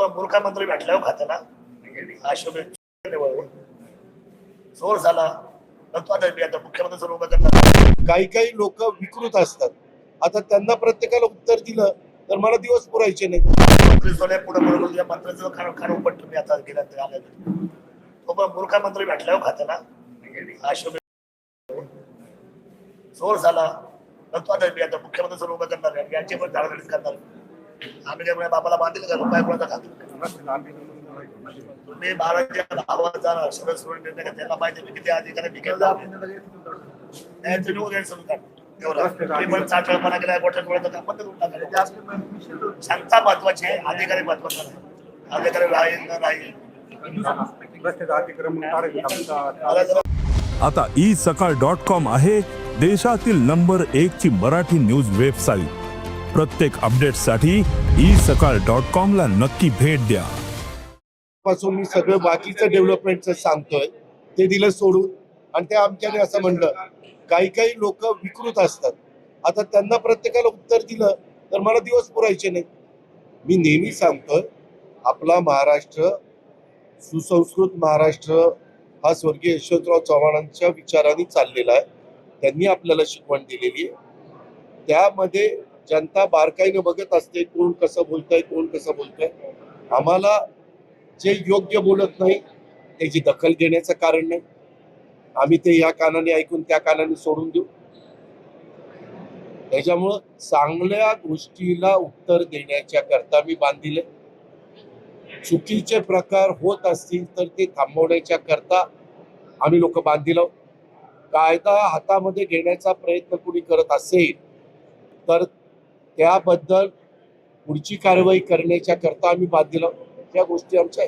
पण मुख्यमंत्री भेटला हो खात्याला. अशोक जोर झाला. आता मुख्यमंत्री करणार काही काही लोक विकृत असतात. आता त्यांना प्रत्येकाला उत्तर दिलं तर मला दिवस पुरायचे नाही पुढे मंत्र्याचं खाणं खाणं उपटलं मी आता गेल्या तो पण मंत्री भेटला हो खात्याला. अशोक जोर झाला. नंतर आता मी आता मुख्यमंत्री सर्व करणार यांचे पण झाड करणार. आम्ही काय बाबाला बांधील का? रुपया कोणाचा खातो सोडून निर्णय घेतला. त्यांना माहिती मी किती अधिकारी विकेल केला क्षमता महत्वाची आहे अधिकारी महत्त्वाचा नाही. अधिकारी राहील न राहील. आता ई सकाळ डॉट कॉम आहे देशातील नंबर एक ची मराठी न्यूज वेबसाईट. प्रत्येक अपडेटसाठी ई सकाळ डॉट कॉम ला नक्की भेट द्या. पासून मी सगळं बाकीचं डेव्हलपमेंटचं सांगतोय ते दिलं सोडून. आणि ते आमच्याने असं म्हणलं काही काही लोक विकृत असतात. आता त्यांना प्रत्येकाला उत्तर दिलं तर मला दिवस पुरायचे नाही मी नेहमी सांगतोय आपला महाराष्ट्र सुसंस्कृत महाराष्ट्र हा स्वर्गीय यशवंतराव चव्हाणांच्या विचारांनी चाललेला आहे. त्यांनी आपल्याला शिकवण दिलेली आहे. त्यामध्ये जनता बारकाईने बघत असते कोण कसं बोलतंय कोण कसं बोलतंय. आम्हाला जे योग्य बोलत नाही त्याची दखल घेण्याचं कारण नाही. आम्ही ते या कानाने ऐकून त्या कानाने सोडून देऊ. त्याच्यामुळं चांगल्या गोष्टीला उत्तर देण्याच्या करता मी बांधिले चुकीचे प्रकार होत असतील तर ते थांबवण्याच्या करता आम्ही लोक बांधील कायदा हातामध्ये घेण्याचा प्रयत्न कुणी करत असेल तर त्याबद्दल पुढची कारवाई करण्याच्या करता आम्ही बाद आहोत. या गोष्टी आमच्या